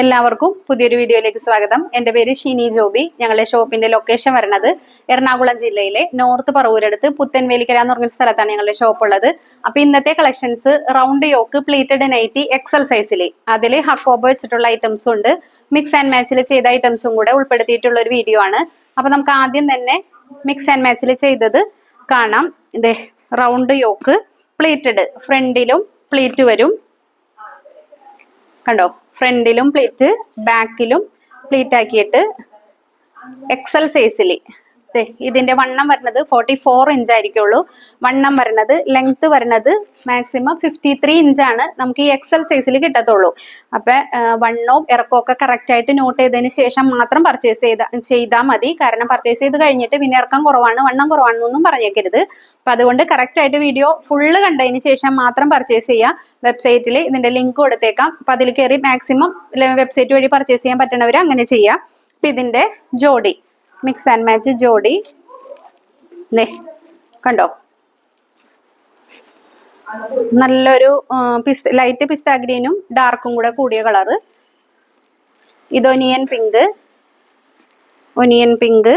എല്ലാവർക്കും പുതിയൊരു വീഡിയോയിലേക്ക് സ്വാഗതം. എന്റെ പേര് ഷിനി ജോബി. ഞങ്ങളുടെ ഷോപ്പിന്റെ ലൊക്കേഷൻ വരുന്നത് എറണാകുളം ജില്ലയിലെ നോർത്ത് പറവൂരടുത്ത് പുത്തൻവേലിക്കര എന്ന് പറഞ്ഞൊരു സ്ഥലത്താണ് ഞങ്ങളുടെ ഷോപ്പ് ഉള്ളത്. അപ്പൊ ഇന്നത്തെ collections round yoke pleated nighty XL സൈസിൽ അതിൽ ഹക്കോബ വെച്ചിട്ടുള്ള ഐറ്റംസും ഉണ്ട്. മിക്സ് ആൻഡ് മാച്ചിൽ ചെയ്ത ഐറ്റംസും കൂടെ ഉൾപ്പെടുത്തിയിട്ടുള്ള ഒരു വീഡിയോ ആണ്. അപ്പൊ നമുക്ക് ആദ്യം തന്നെ മിക്സ് ആൻഡ് മാച്ചിൽ ചെയ്തത് കാണാം. ഇതേ റൗണ്ട് യോക്ക് പ്ലീറ്റഡ് ഫ്രണ്ടിലും പ്ലീറ്റ് വരും. കണ്ടോ? ഫ്രണ്ടിലും പ്ലേറ്റ് ബാക്കിലും പ്ലീറ്റ് ആക്കിയിട്ട് എക്സൽ സൈസിൽ ഇതിന്റെ വണ്ണം വരുന്നത് ഫോർട്ടി ഫോർ ഇഞ്ച് ആയിരിക്കുള്ളൂ. വണ്ണം വരുന്നത് ലെങ്ത് വരുന്നത് മാക്സിമം ഫിഫ്റ്റി ത്രീ ഇഞ്ചാണ് നമുക്ക് ഈ എക്സൽ സൈസിൽ കിട്ടത്തുള്ളൂ. അപ്പൊ വണ്ണവും ഇറക്കവും ഒക്കെ കറക്റ്റ് ആയിട്ട് നോട്ട് ചെയ്തതിന് ശേഷം മാത്രം പർച്ചേസ് ചെയ്ത ചെയ്താൽ മതി. കാരണം പർച്ചേസ് ചെയ്ത് കഴിഞ്ഞിട്ട് പിന്നെ ഇറക്കം കുറവാണ് വണ്ണം കുറവാണെന്നൊന്നും പറഞ്ഞേക്കരുത്. അപ്പൊ അതുകൊണ്ട് കറക്റ്റ് ആയിട്ട് വീഡിയോ ഫുള്ള് കണ്ടതിന് ശേഷം മാത്രം പർച്ചേസ് ചെയ്യുക വെബ്സൈറ്റിൽ ഇതിന്റെ ലിങ്ക് കൊടുത്തേക്കാം. അപ്പൊ അതിൽ കയറി മാക്സിമം വെബ്സൈറ്റ് വഴി പർച്ചേസ് ചെയ്യാൻ പറ്റണവർ അങ്ങനെ ചെയ്യാം. അപ്പൊ ഇതിന്റെ ജോഡി. മിക്സ് ആൻഡ് മാച്ച് ജോഡി. ദേ കണ്ടോ? നല്ലൊരു പിസ് ലൈറ്റ് പിസ്ത ഗ്രീനും ഡാർക്കും കൂടെ കൂടിയ കളറ് ഇത് onion pink onion pink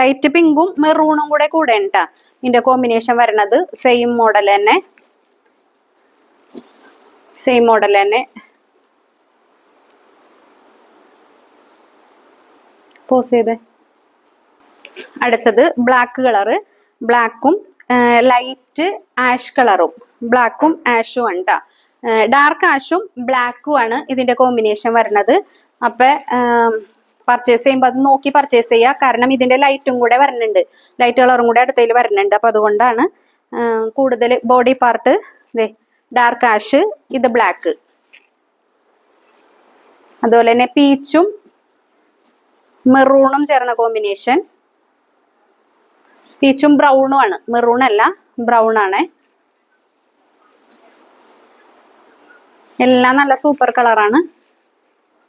light പിങ്കും മെറൂണും കൂടെ കൂടെ ഉണ്ടാ ഇതിന്റെ കോമ്പിനേഷൻ വരണത് സെയിം മോഡൽ തന്നെ. സെയിം മോഡൽ തന്നെ. പോസ് ചെയ്തേ. അടുത്തത് ബ്ലാക്ക് കളറ് ബ്ലാക്കും ലൈറ്റ് ആഷ് കളറും ബ്ലാക്കും ആഷും ഉണ്ട് ഡാർക്ക് ആഷും ബ്ലാക്കും ആണ് ഇതിന്റെ കോമ്പിനേഷൻ വരുന്നത്. അപ്പൊ പർച്ചേസ് ചെയ്യുമ്പോൾ അത് നോക്കി പർച്ചേസ് ചെയ്യുക കാരണം ഇതിന്റെ ലൈറ്റും കൂടെ വരുന്നുണ്ട്. ലൈറ്റ് കളറും കൂടെ അടുത്തതിൽ വരുന്നുണ്ട്. അപ്പൊ അതുകൊണ്ടാണ് കൂടുതൽ ബോഡി പാർട്ട് ഡാർക്ക് ആഷ് ഇത് ബ്ലാക്ക് അതുപോലെ തന്നെ പീച്ചും മെറൂണും ചേർന്ന കോമ്പിനേഷൻ പീച്ചും ബ്രൗണും ആണ്. മെറൂൺ അല്ല ബ്രൗൺ ആണ്. എല്ലാം നല്ല സൂപ്പർ കളറാണ്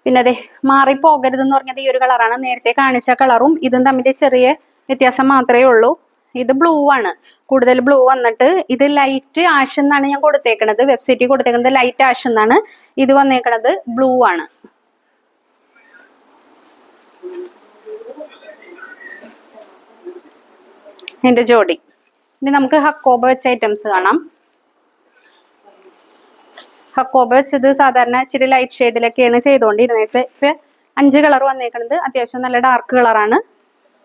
പിന്നെ അതെ മാറി പോകരുത് എന്ന് പറഞ്ഞത് ഈ ഒരു കളറാണ് നേരത്തെ കാണിച്ച കളറും ഇതും തമ്മിൽ ചെറിയ വ്യത്യാസം മാത്രമേ ഉള്ളൂ. ഇത് ബ്ലൂ ആണ്. കൂടുതൽ ബ്ലൂ വന്നിട്ട് ഇത് ലൈറ്റ് ആഷ് എന്നാണ് ഞാൻ കൊടുത്തേക്കണത്. വെബ്സൈറ്റിൽ കൊടുത്തേക്കണത് ലൈറ്റ് ആഷ് എന്നാണ്. ഇത് വന്നേക്കണത് ബ്ലൂ ആണ്. ഇതിന്റെ ജോഡി. ഇനി നമുക്ക് ഹക്കോബ വെച്ച ഐറ്റംസ് കാണാം. ഹക്കോബ വെച്ചത് സാധാരണ ഇച്ചിരി ലൈറ്റ് ഷെയ്ഡിലൊക്കെയാണ് ചെയ്തുകൊണ്ടിരുന്നത്. ഇപ്പൊ അഞ്ച് കളർ വന്നേക്കുന്നത് അത്യാവശ്യം നല്ല ഡാർക്ക് കളറാണ്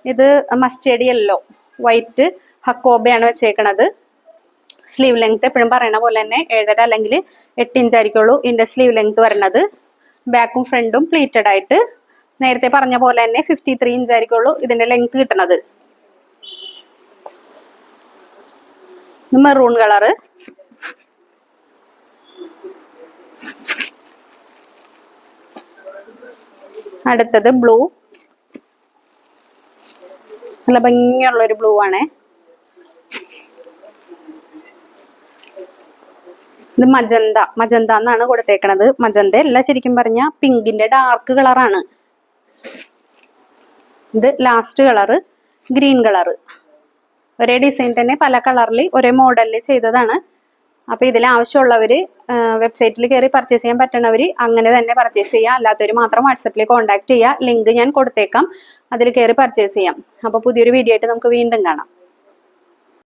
ഇത് മസ്റ്റേഡ് യെല്ലോ വൈറ്റ് ഹക്കോബയാണ് വെച്ചേക്കണത്. സ്ലീവ് ലെങ്ത് എപ്പോഴും പറയണ പോലെ തന്നെ ഏഴര അല്ലെങ്കിൽ എട്ട് ഇഞ്ച് ആയിരിക്കുള്ളൂ ഇതിന്റെ സ്ലീവ് ലെങ്ത് വരുന്നത്. ബാക്കും ഫ്രണ്ടും പ്ലീറ്റഡ് ആയിട്ട് നേരത്തെ പറഞ്ഞ പോലെ തന്നെ ഫിഫ്റ്റി ത്രീ ഇഞ്ച് ആയിരിക്കുള്ളൂ ഇതിന്റെ ലെങ്ത് കിട്ടുന്നത് മെറൂൺ കളറ് അടുത്തത് ബ്ലൂ നല്ല ഭംഗിയുള്ള ഒരു ബ്ലൂ ആണേ. ഇത് മജന്ത മജന്ത എന്നാണ് കൊടുത്തേക്കണത്. മജന്ത അല്ല ശരിക്കും പറഞ്ഞ പിങ്കിന്റെ ഡാർക്ക് കളറാണ് ഇത് ലാസ്റ്റ് കളറ് ഗ്രീൻ കളറ് ഒരേ ഡിസൈൻ തന്നെ പല കളറിൽ ഒരേ മോഡലിൽ ചെയ്തതാണ്. അപ്പോൾ ഇതിൽ ആവശ്യമുള്ളവർ വെബ്സൈറ്റിൽ കയറി പർച്ചേസ് ചെയ്യാൻ പറ്റണവർ അങ്ങനെ തന്നെ പർച്ചേസ് ചെയ്യുക അല്ലാത്തവർ മാത്രം വാട്സപ്പിൽ കോൺടാക്ട് ചെയ്യുക ലിങ്ക് ഞാൻ കൊടുത്തേക്കാം. അതിൽ കയറി പർച്ചേസ് ചെയ്യാം. അപ്പോൾ പുതിയൊരു വീഡിയോ ആയിട്ട് നമുക്ക് വീണ്ടും കാണാം.